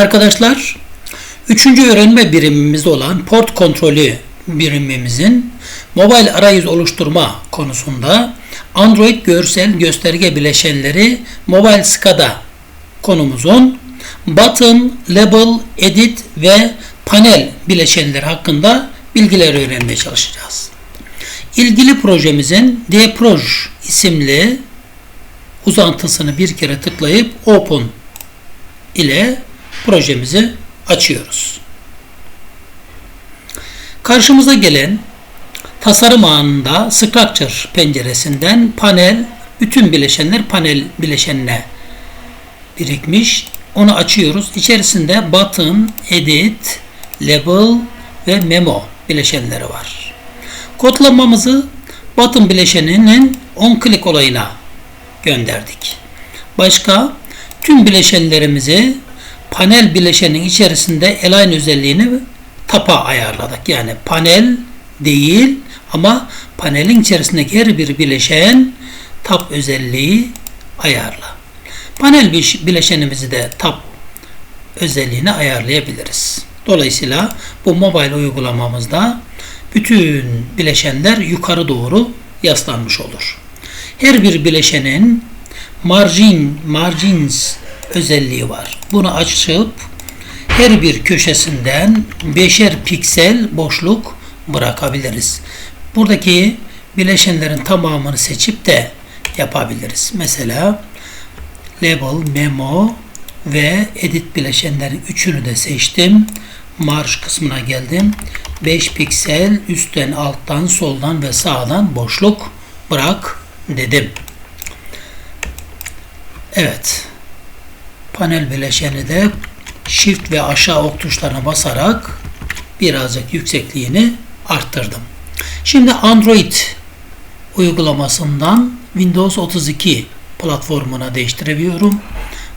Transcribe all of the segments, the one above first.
Arkadaşlar, üçüncü öğrenme birimimiz olan port kontrolü birimimizin mobil arayüz oluşturma konusunda Android görsel gösterge bileşenleri Mobile SCADA konumuzun button, label, edit ve panel bileşenleri hakkında bilgiler öğrenmeye çalışacağız. İlgili projemizin dproj isimli uzantısını bir kere tıklayıp open ile projemizi açıyoruz. Karşımıza gelen tasarım anında structure penceresinden panel bütün bileşenler panel bileşenine birikmiş. Onu açıyoruz. İçerisinde button, edit, label ve memo bileşenleri var. Kodlamamızı button bileşeninin on click olayına gönderdik. Başka tüm bileşenlerimizi panel bileşenin içerisinde align özelliğini tapa ayarladık. Yani panel değil ama panelin içerisindeki her bir bileşen tap özelliği ayarla. Panel bileşenimizi de tap özelliğini ayarlayabiliriz. Dolayısıyla bu mobile uygulamamızda bütün bileşenler yukarı doğru yaslanmış olur. Her bir bileşenin margin, margins özelliği var. Bunu açıp her bir köşesinden beşer piksel boşluk bırakabiliriz. Buradaki bileşenlerin tamamını seçip de yapabiliriz. Mesela label, memo ve edit bileşenlerin üçünü de seçtim. Marş kısmına geldim. 5 piksel üstten, alttan, soldan ve sağdan boşluk bırak dedim. Evet. Panel bileşeni de Shift ve aşağı ok tuşlarına basarak birazcık yüksekliğini arttırdım. Şimdi Android uygulamasından Windows 32 platformuna değiştirebiliyorum.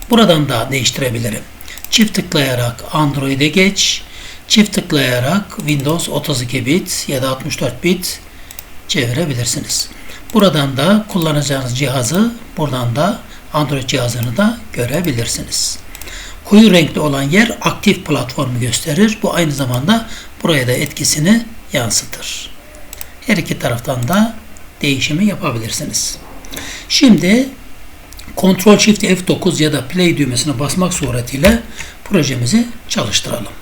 Buradan da değiştirebilirim. Çift tıklayarak Android'e geç. Çift tıklayarak Windows 32 bit ya da 64 bit çevirebilirsiniz. Buradan da kullanacağınız cihazı buradan da Android cihazını da görebilirsiniz. Koyu renkli olan yer aktif platformu gösterir. Bu aynı zamanda buraya da etkisini yansıtır. Her iki taraftan da değişimi yapabilirsiniz. Şimdi Ctrl Shift F9 ya da Play düğmesine basmak suretiyle projemizi çalıştıralım.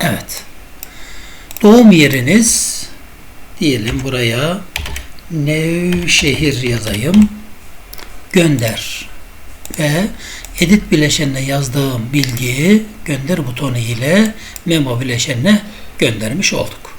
Evet. Doğum yeriniz diyelim buraya Nevşehir yazayım. Gönder. Ve edit bileşenine yazdığım bilgiyi gönder butonu ile memo bileşenine göndermiş olduk.